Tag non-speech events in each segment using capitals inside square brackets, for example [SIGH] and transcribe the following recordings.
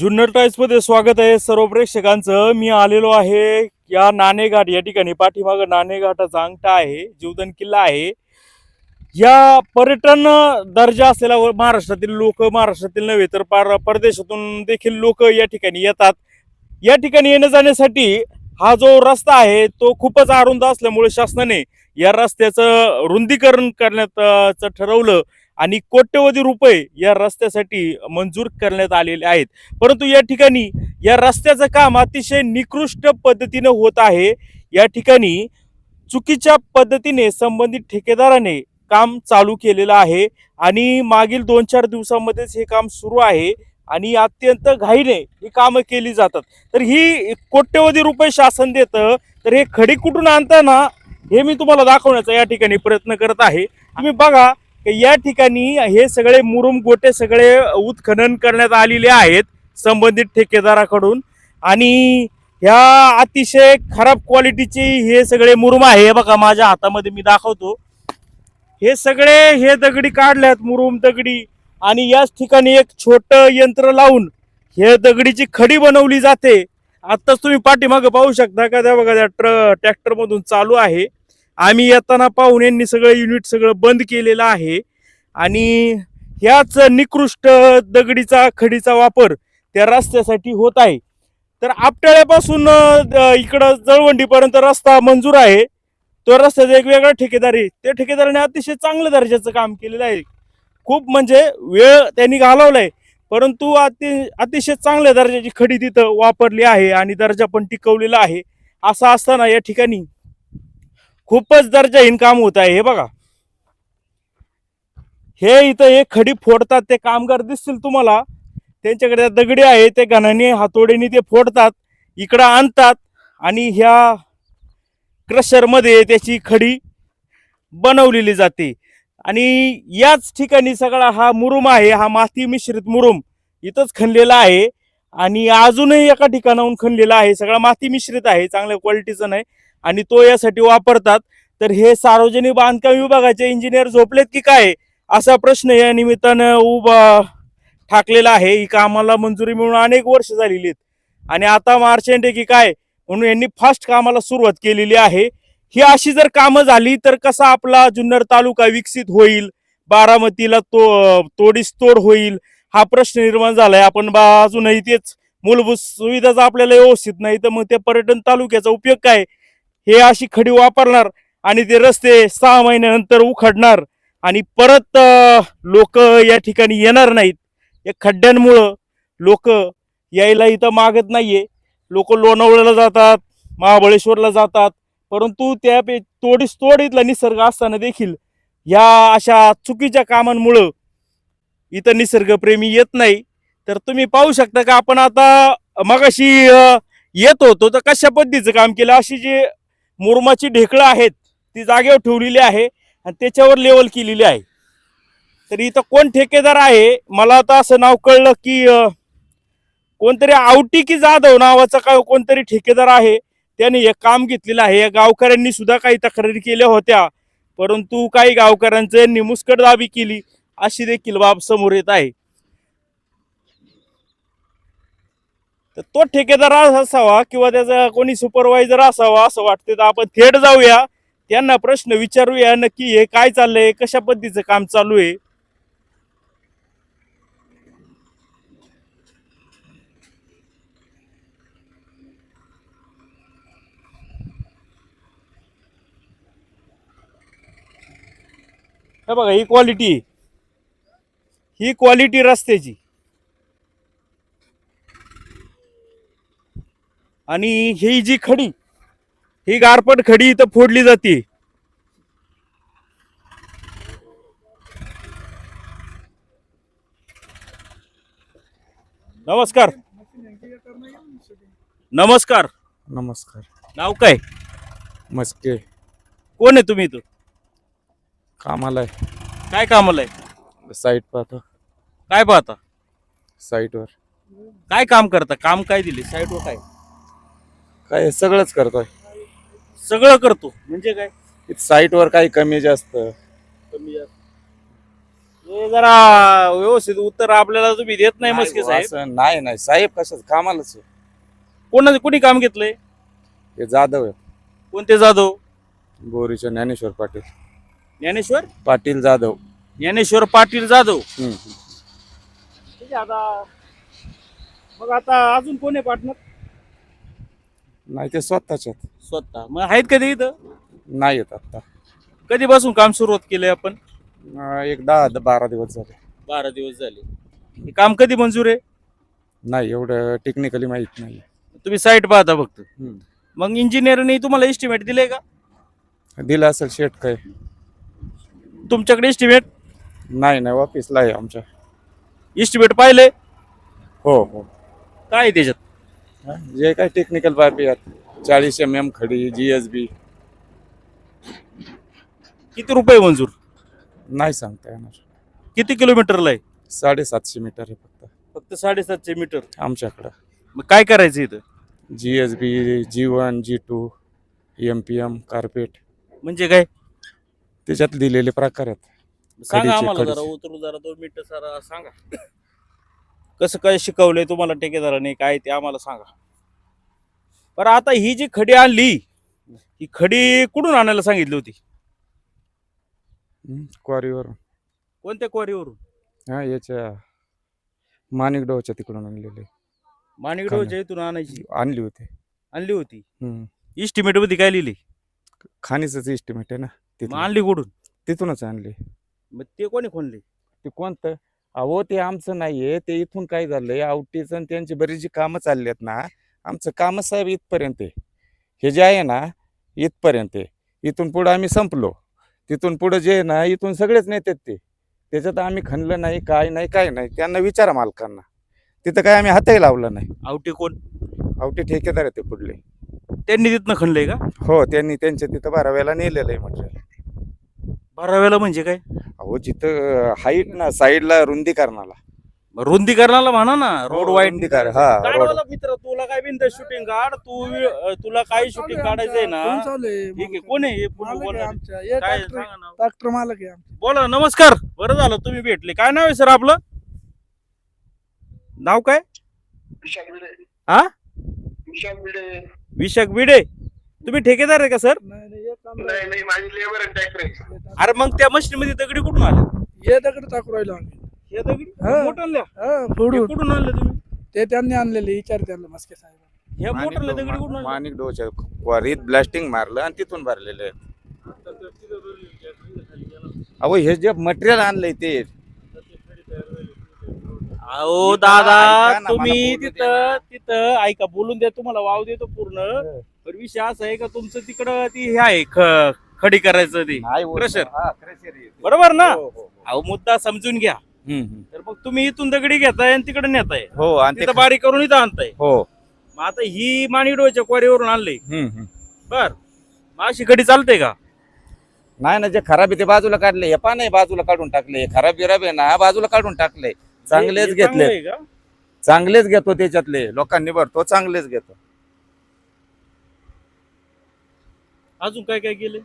जुन्नर टाईम्समध्ये स्वागत आहे सर्व प्रेक्षकांचं. मी आलेलो आहे या नाणेघाट या ठिकाणी पाठीमागं नाणेघाटाचा अंगठा आहे जीवदन किल्ला आहे. या पर्यटन दर्जा असलेला व महाराष्ट्रातील लोक महाराष्ट्रातील नव्हे तर पार परदेशातून देखील लोक या ठिकाणी येतात. या ठिकाणी येण्या जाण्यासाठी हा जो रस्ता आहे तो खूपच अरुंद असल्यामुळे शासनाने या रस्त्याचं रुंदीकरण करण्याचं ठरवलं. आणि कोट्यवधी रुपये या रस्त्यासाठी मंजूर करण्यात आलेले आहेत. परंतु या ठिकाणी या रस्त्याचं काम अतिशय निकृष्ट पद्धतीनं होत आहे. या ठिकाणी चुकीच्या पद्धतीने संबंधित ठेकेदाराने काम चालू केलेलं आहे आणि मागील दोन चार दिवसामध्येच हे काम सुरू आहे आणि अत्यंत घाईने ही कामं केली जातात. तर ही कोट्यवधी रुपये शासन देतं. तर हे खडी कुठून आणताना हे मी तुम्हाला दाखवण्याचा या ठिकाणी प्रयत्न करत आहे. तुम्ही बघा या ठिकाणी हे सगळे मुरुम गोटे सगळे उत्खनन करण्यात आलेले आहेत संबंधित ठेकेदाराकडून. आणि ह्या अतिशय खराब क्वालिटीचे हे सगळे मुरुम आहे. हे बघा माझ्या हातामध्ये मी दाखवतो. हे सगळे हे दगडी काढल्यात मुरुम दगडी. आणि याच ठिकाणी एक छोट यंत्र लावून हे दगडीची खडी बनवली जाते. आत्ताच तुम्ही पाठीमागं पाहू शकता का? त्या बघा त्या ट्र ट्रॅक्टरमधून चालू आहे. आम्ही येताना पाहून यांनी सगळं युनिट सगळं बंद केलेलं आहे. आणि ह्याच निकृष्ट दगडीचा खडीचा वापर त्या रस्त्यासाठी होत आहे. तर आपटाळ्यापासून इकडं जळवंडीपर्यंत रस्ता मंजूर आहे. तो रस्त्याचा एक वेगळा ठेकेदार आहे. त्या ठेकेदाराने अतिशय चांगल्या दर्जाचं काम केलेलं आहे. खूप म्हणजे वेळ त्यांनी घालवलाय. परंतु अति अतिशय चांगल्या दर्जाची खडी तिथं वापरली आहे आणि दर्जा पण टिकवलेला आहे. असं असताना या ठिकाणी खूपच दर्जाहीन काम होत आहे हे बघा. हे इथं हे खडी फोडतात ते कामगार दिसतील तुम्हाला. त्यांच्याकडे दगडी आहे ते घणाने हातोडीने ते फोडतात इकडं आणतात आणि ह्या क्रशरमध्ये त्याची खडी बनवलेली जाते. आणि याच ठिकाणी सगळा हा मुरुम आहे हा माती मिश्रित मुरुम इथंच खणलेला आहे. आणि अजूनही एका ठिकाणाहून खणलेला आहे सगळा माती मिश्रित आहे चांगल्या क्वालिटीचं नाही. आणि तो यासाठी वापरतात. तर हे सार्वजनिक बांधकाम विभागाचे इंजिनियर झोपलेत की काय? असा प्रश्न या निमित्तानं उभा ठाकलेला आहे. ही कामाला मंजुरी मिळून अनेक वर्ष झालेली आहेत. आणि आता मार्च आहे की काय? म्हणून यांनी फास्ट कामाला सुरुवात केलेली आहे. ही अशी जर कामं झाली तर कसा आपला जुन्नर तालुका विकसित होईल? बारामतीला तो तोडीस तोड होईल? हा प्रश्न निर्माण झालाय. आपण बा अजूनही तेच मूलभूत सुविधाच आपल्याला व्यवस्थित नाही तर मग त्या पर्यटन तालुक्याचा उपयोग काय? हे अशी खडी वापरणार आणि ते रस्ते सहा महिन्यानंतर उखडणार आणि परत लोक या ठिकाणी येणार नाहीत. या खड्ड्यांमुळं लोक यायला इथं मागत नाहीये. लोक लोणावळ्याला जातात महाबळेश्वरला जातात परंतु त्या पे- तोडीस तोड इथला निसर्ग असताना देखील या अशा चुकीच्या कामांमुळं इथं निसर्गप्रेमी येत नाही. तर तुम्ही पाहू शकता का आपण आता मगाशी येतो येत होतो तर कशा पद्धतीचं काम केलं? अशी जी मुरमाची ढेकळं आहेत ती जागेवर ठेवलेली आहे आणि त्याच्यावर लेवल केलेली आहे. तर इथं कोण ठेकेदार आहे? मला आता असं नाव कळलं की कोणतरी आवटी की जाधव नावाचा काय कोणतरी ठेकेदार आहे. त्याने हे काम घेतलेलं आहे. या गावकऱ्यांनी सुद्धा काही तक्रारी केल्या होत्या. परंतु काही गावकऱ्यांचं निमुस्कट दाबी केली. अशी देखील बाब समोर येत आहे. तर तो ठेकेदार असावा किंवा त्याचा कोणी सुपरवायझर असावा असं वाटतं तर आपण थेट जाऊया. त्यांना प्रश्न विचारूया नक्की हे काय चाललंय कशा पद्धतीचं काम चालू आहे? हे बघा ही क्वालिटी ही क्वालिटी रस्त्याची. आणि ही जी खडी ही गारपट खडी इथं फोडली जाते. नमस्कार. नमस्कार. नमस्कार. नाव काय? मस्के. कोण आहे तुम्ही इथं? कामाला आहे. काय कामाला आहे? साईट पाहतो. काय पाहता? साईटवर. काय काम करता? काम काय दिले? साईडवर काय? काय सगळंच करतोय. सगळं करतो. म्हणजे काय? साईटवर काही कमी जास्त. कमी जास्त. हे जरा व्यवस्थित उत्तर आपल्याला तुम्ही देत नाही मस्के साहेब. असं नाही नाही. साहेब कशाच? कामालाच आहे. कोणा कोणी काम घेतलंय? हे जाधव आहे कोणते जाधव? बोरीच्या ज्ञानेश्वर पाटील. ज्ञानेश्वर? पाटील जाधव. ज्ञानेश्वर पाटील जाधव. हम्म. ठीक आहे आता मग आता अजून कोण आहे पार्टनर नाही ते स्वतःच्यात स्वतः. मग आहेत कधी इथं? नाही येत आता. कधीपासून काम सुरुवात केलंय आपण? अं, एक दहा द- बारा दिवस झाले. बारा दिवस झाले. हे काम कधी मंजूर आहे? नाही एवढं टेक्निकली माहीत नाही. तुम्ही साईट पाहता फक्त. मग इंजिनियरने तुम्हाला एस्टिमेट दिले का? दिलं असेल शेट काय तुमच्याकडे एस्टिमेट नाही नाही ऑफिसला आहे आमच्या. एस्टिमेट पाहिले हो हो. काय आहे त्याच्यात? जे काही टेक्निकल बाबी आहेत चाळीस एम एम खडी जी एस बी किती रुपये मंजूर? नाही सांगता येणार. किती किलोमीटरला आहे? साडेसातशे मीटर आहे फक्त. फक्त साडेसातशे मीटर. आमच्याकडं. मग काय करायचं इथं? G S B G one G two M P M carpet म्हणजे काय? त्याच्यात दिलेले प्रकार आहेत. सांगा खडीचे, आम्हाला जरा. उतरू जरा दोन मिनिटं सर सांगा. कसं काय शिकवलंय तुम्हाला ठेकेदाराने काय ते आम्हाला सांगा. बरं आता ही जी खडी आणली ही खडी कुठून आणायला सांगितली होती? क्वारीवरून. कोणत्या क्वारीवरून? हा याच्या माणिकडोच्या तिकडून आणलेले. माणिकडोच्या इथून आणायची? आणली होती. आणली होती. इस्टिमेटमध्ये काय लिहिली खाणीचंच एस्टिमेट आहे ना तिथून. आणली कुठून? तिथूनच आणली. मग ते कोणी खोनले ते कोणतं? अहो ते आमचं नाहीये. ते इथून काय झालंय? आवटीचं आणि त्यांची बरीच जी कामं चालली आहेत ना. आमचं काम साहेब इथपर्यंत आहे. हे जे आहे ना इथपर्यंत आहे. इथून पुढं आम्ही संपलो. तिथून पुढं जे आहे ना इथून सगळेच नेतात ते. त्याच्यात आम्ही खणलं नाही काय नाही काय नाही. त्यांना विचारा मालकांना. तिथं काय आम्ही हातही लावला नाही. आवटे कोण? आवटी ठेकेदार आहे ते पुढले. त्यांनी तिथनं खणलंय का? हो त्यांनी त्यांच्या तिथं बाराव्याला नेलेलं आहे मटेरियल बाराव्याला म्हणजे काय? अहो जिथं हाईट ना साईडला रुंदीकरणाला. रुंदीकरणाला म्हणा ना रोड वाईड रुंदीकर हा रोड. काढवाला मित्र तुला काय बिंद शूटिंग काढ तू तुला काही शूटिंग काढायचंय ना? ठीक आहे कोण आहे हे पुढं बोला. काय सांगा नाव. ट्रॅक्टर मालक आहे आमचे. बोला नमस्कार. बरं झालं तुम्ही भेटले. काय नाव आहे सर आपलं? नाव काय? विशाख भिडे. हा? विशाख भिडे. विशाख बिडे तुम्ही ठेकेदार आहे का सर? नाही नाही हे काम नाही नाही माझी लेबर आणि ट्रॅक्टर आहे. अरे मग त्या मशीन मध्ये दगडी कुठून आल्या हे दगड टाकू राहिलो आम्ही. हे दगडी? हा. मोठं आणल्या? हा हे फोडून कुठून आणले तुम्ही? ते त्यांनी आणलेले विचार त्यांना मस्के साहेब. हे मोठं दगडी कुठून आणले? माणिक डोच्या क्वारीत ब्लास्टिंग मारलं आणि तिथून भरलेले. आहेत अहो हे जे मटेरियल आणलंय ते. अहो दादा ऐका ना, तुम्ही तिथं तिथं ऐका बोलून द्या तुम्हाला वाव देतो पूर्ण. पण विषय असा आहे का तुमचं तिकडं ती हे आहे ख- खडी करायचं ते नाही होत. Crusher. हा, crusher आहे. बरोबर ना हो, हो, हो. अहो मुद्दा समजून घ्या हम्म, हम्म. तर मग तुम्ही इथून दगडी घेताय आणि तिकडे नेताय हो आणि ते तिथं बारीक करून इथं आणताय हो मग आता ही माणिडोच्या क्वारीवरून आणले हम्म, हम्म. बर मग अशी खडी चालते का नाही ना जे खराब आहे ते बाजूला काढले हे पा नाही बाजूला काढून टाकले खराब बिराब आहे ना बाजूला काढून टाकले चांगलेच हे- हे चांगलं घेतले आहे का? चांगलेच घेतो त्याच्यातले लोकांनी भरतो चांगलेच घेतो अजून काय काय केलं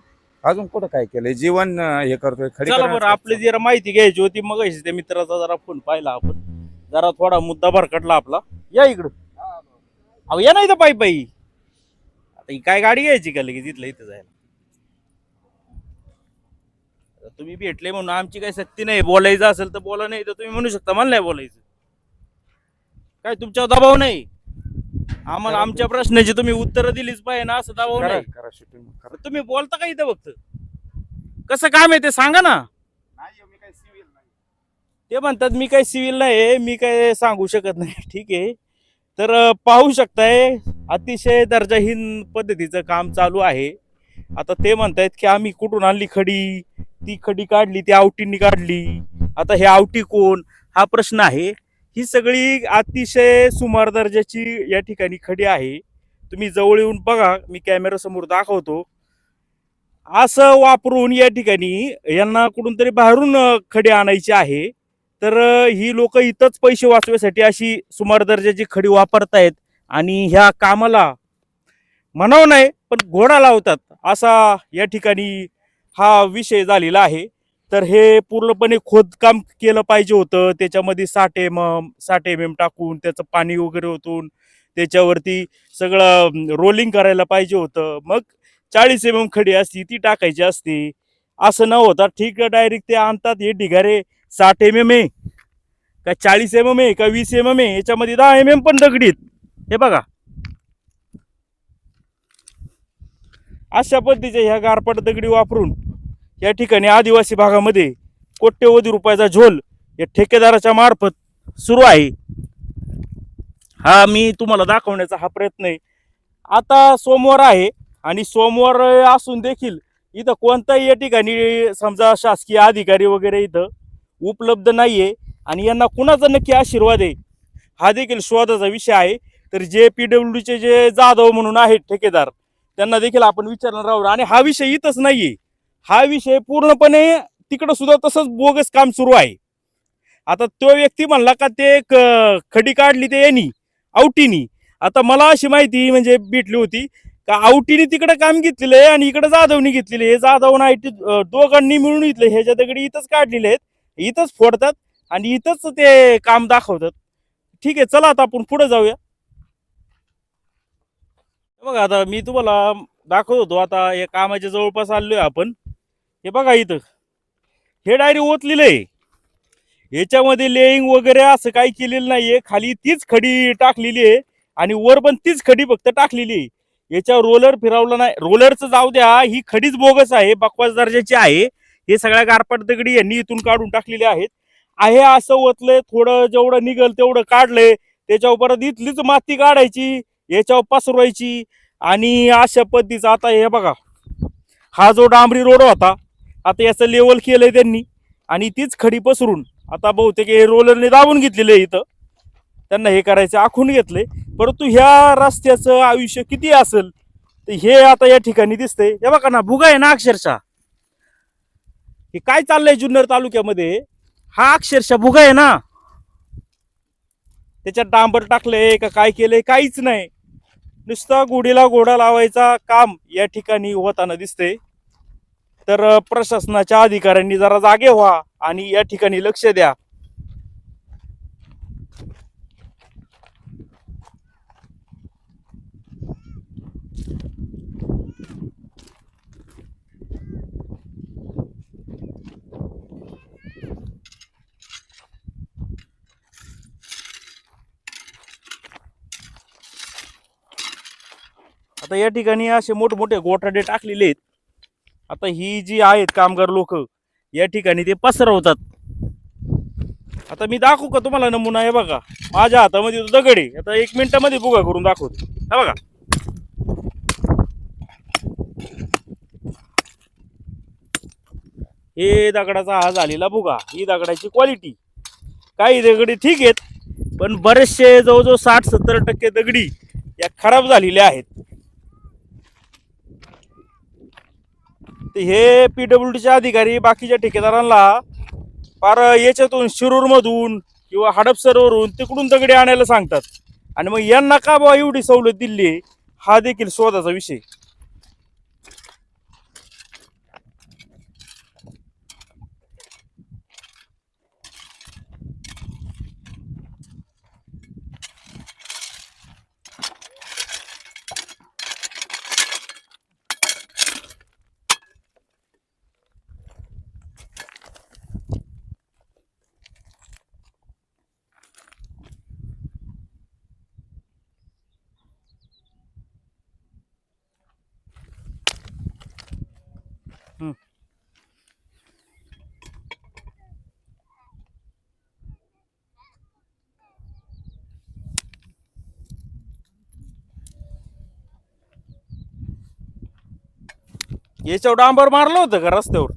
अजून कुठं काय केलंय? जीवन अं, हे करतोय खडी चला करण्याचं बरं आपली जरा माहिती घ्यायची होती मग त्या मित्राचा जरा फोन पाहिला आपण. जरा थोडा मुद्दा भरकटला आपला. या इकडं. अहो या नाही तर पायी पायी. आता ही काय गाडी घ्यायची का लगेच इथलं इथं जायला? आता तुम्ही भेटले म्हणून आमची काही सक्ती नाही. बोलायचं असेल तर बोला नाही तर तुम्ही म्हणू शकता मला नाही बोलायचं. काय तुमच्यावर दबाव नाही? आम्हाला आमच्या प्रश्नाची तुम्ही उत्तरं दिलीच पाहिजे ना असं दबाव करा नाही. करा shooting करा. तर तुम्ही बोलता का इथं फक्त? कसं काम आहे ते सांगा ना. नाही हो, मी काही civil नाही. ते म्हणतात मी काही सिव्हिल नाही मी काय सांगू शकत नाही. [LAUGHS] ठीक आहे. तर अं, पाहू शकताय अतिशय दर्जाहीन पद्धतीचं काम चालू आहे. आता ते म्हणतायत की आम्ही कुठून आणली खडी? ती खडी काढली ती आवटींनी काढली. आता हे आवटी कोण? हा प्रश्न आहे. ही सगळी अतिशय सुमार दर्जाची या ठिकाणी खडी आहे. तुम्ही जवळ येऊन बघा मी कॅमेरा समोर दाखवतो. असं वापरून या ठिकाणी यांना कुठून तरी बाहेरून खडी आणायची आहे. तर ही लोक इथंच पैसे वाचवण्यासाठी अशी सुमार दर्जाची खडी वापरतायत आणि ह्या कामाला म्हणावं नाही पण घोडा लावतात असा या ठिकाणी हा विषय झालेला आहे. तर हे पूर्णपणे खोदकाम केलं पाहिजे होतं. त्याच्यामध्ये साठ एम एम साठ एम एम टाकून त्याचं पाणी वगैरे ओतून त्याच्यावरती सगळं रोलिंग करायला पाहिजे होतं. मग चाळीस एम एम खडी असती ती टाकायची असती. असं न होता ठीक डायरेक्ट ते आणतात. हे ढिगारे साठ एम एम आहे का चाळीस एम एम आहे का वीस एम एम आहे याच्यामध्ये दहा एम एम पण दगडीत. हे बघा. अशा पद्धतीच्या ह्या गारपट दगडी वापरून या ठिकाणी आदिवासी भागामध्ये कोट्यवधी रुपयाचा झोल या ठेकेदाराच्या मार्फत सुरू आहे. हा मी तुम्हाला दाखवण्याचा हा प्रयत्न आहे. आता सोमवार आहे आणि सोमवार असून देखील इथं कोणताही या ठिकाणी समजा शासकीय अधिकारी वगैरे इथं उपलब्ध नाही आहे आणि यांना कुणाचा नक्की आशीर्वाद आहे हा देखील शोधाचा विषय आहे. तर जे पी डब्ल्यूचे जे जाधव म्हणून आहेत ठेकेदार त्यांना देखील आपण विचारणार आहोत आणि हा विषय इथंच नाही आहे हा विषय पूर्णपणे तिकडं सुद्धा तसंच बोगस काम सुरू आहे. आता तो व्यक्ती म्हणला का ते क- खडी काढली ते यांनी आवटीनी. आता मला अशी माहिती म्हणजे भेटली होती का आवटीने तिकडे काम घेतलेलं आहे आणि इकडे जाधवनी घेतलेले हे जाधव टी दोघांनी मिळून घेतले ह्याच्या दगडी इथंच काढलेले आहेत. इथंच फोडतात आणि इथंच ते काम दाखवतात. ठीक आहे चला आता आपण पुढे जाऊया. बघा आता मी तुम्हाला दाखवत होतो आता या कामाच्या जवळपास आलोय आपण. हे बघा इथं. हे डायरी ओतलेलं आहे. याच्यामध्ये लेईंग वगैरे असं काही केलेलं नाहीये. खाली तीच खडी टाकलेली आहे आणि वर पण तीच खडी फक्त टाकलेली आहे. याच्यावर रोलर फिरवला नाही. रोलरचं जाऊ द्या ही खडीच बोगस आहे बकवास दर्जाची आहे. हे सगळ्या गारपाट दगडी यांनी इथून काढून टाकलेले आहेत. आहे असं ओतलंय थोडं जेवढं निघल तेवढं काढलंय. त्याच्यावर परत इथलीच माती काढायची याच्यावर पसरवायची. आणि अशा पद्धतीचं आता हे बघा. हा जो डांबरी रोड होता आता याचं लेवल केलंय त्यांनी. आणि तीच खडी पसरून आता बहुतेक हे रोलरने दाबून घेतलेलं आहे इथं. त्यांना हे करायचं आखून घेतले परंतु ह्या रस्त्याचं आयुष्य किती असेल तर हे आता या ठिकाणी दिसतंय. हे बघा ना भुगा आहे ना अक्षरशः. हे काय चाललंय जुन्नर तालुक्यामध्ये? हा अक्षरशः भुगा आहे ना. त्याच्यात डांबर टाकलंय का काय केलंय काहीच नाही. नुसता गुढीला घोडा लावायचा काम या ठिकाणी होताना दिसतंय. तर प्रशासनाच्या अधिकाऱ्यांनी जरा जागे व्हा आणि या ठिकाणी लक्ष द्या. आता या ठिकाणी असे मोठमोठे गोठाडे टाकलेले आहेत. आता ही जी आहेत कामगार लोक या ठिकाणी ते पसरवतात. आता मी दाखवू का तुम्हाला नमुना? आहे बघा. माझ्या हातामध्ये दगड. आहे आता एक मिनिटामध्ये बुगा करून दाखवतो. हा बघा. हे दगडाचा हा झालेला बुगा. ही दगडाची क्वालिटी काही दगडी ठीक आहेत पण बरेचसे जवळजवळ साठ सत्तर टक्के दगडी या खराब झालेल्या आहेत. तर हे पीडब्ल्यूडीचे अधिकारी बाकीच्या ठेकेदारांना फार याच्यातून शिरूरमधून किंवा हडपसरवरून तिकडून दगडी आणायला सांगतात. आणि मग यांना का बाबा एवढी सवलत दिली हा देखील शोधाचा विषय. याच्यावर डांबर मारलं होतं का रस्त्यावर?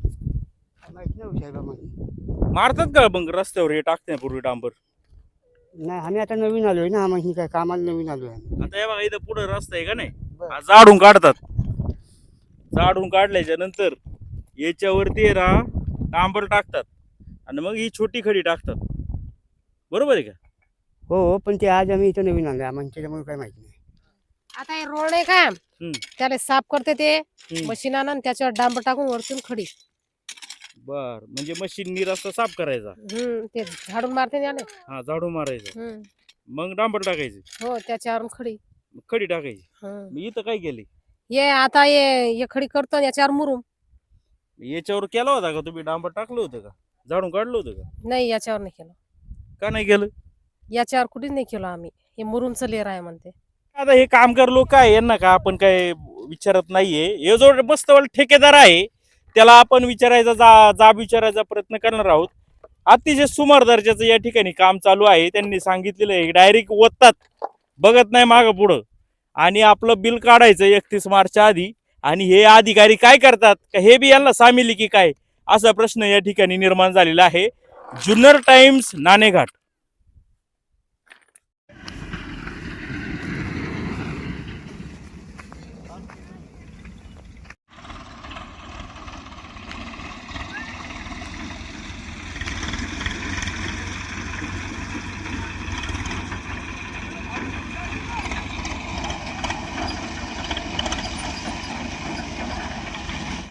माहीत नाही मारतात का मग रस्त्यावर हे टाकण्यापूर्वी डांबर? नाही आम्ही आता नवीन आलोय ना आम्ही काय कामाला नवीन आलोय आम्ही. आता हे बघा इथं पुढे रस्ता आहे का नाही? बरं. हा झाडून काढतात. झाडून काढल्याच्या नंतर याच्यावरती आहे ना डांबर टाकतात. आणि मग ही छोटी खडी टाकतात. बरोबर आहे का? हो हो पण ते आज आम्ही इथं नवीन आलोय आम्हाला त्याच्यामुळे काय माहिती नाही. आता हे रोड आहे का. त्याला साफ करते ते हम्म. मशीनानं आणि त्याच्यावर डांबर टाकून वरतून खडी. बर म्हणजे मशीननी रस्ता साफ करायचा. हम्म ते झाडून मारते ना हा झाडू मारायचं. हम्म. मग डांबर टाकायचं. हो त्याच्यावरून खडी. खडी टाकायची. हं. मी इथं काय केले? ये आता ये ये खडी करतो आणि याच्यावर मुरुम याच्यावर केला होता का तुम्ही? डांबर टाकलं होतं का? झाडून काढलं होतं का? नाही याच्यावर नाही केलं. का नाही केलं? याच्यावर कुठेच नाही केलं आम्ही. हे मुरुमचं लेर आहे म्हणते. आता हे कामगार लोक आहे यांना का आपण काय विचारत नाहीये. हे जो मस्त ठेकेदार आहे त्याला आपण विचारायचा जा जाब विचारायचा प्रयत्न करणार आहोत. अतिशय सुमार दर्जाचं या ठिकाणी काम चालू आहे. त्यांनी सांगितलेलं आहे डायरेक्ट ओततात बघत नाही मागं पुढं. आणि आपलं बिल काढायचं एकतीस मार्चच्या आधी. आणि हे अधिकारी काय करतात? का हे बी यांना सामील की काय? असा प्रश्न या ठिकाणी निर्माण झालेला आहे. जुन्नर टाइम्स नाणेघाट.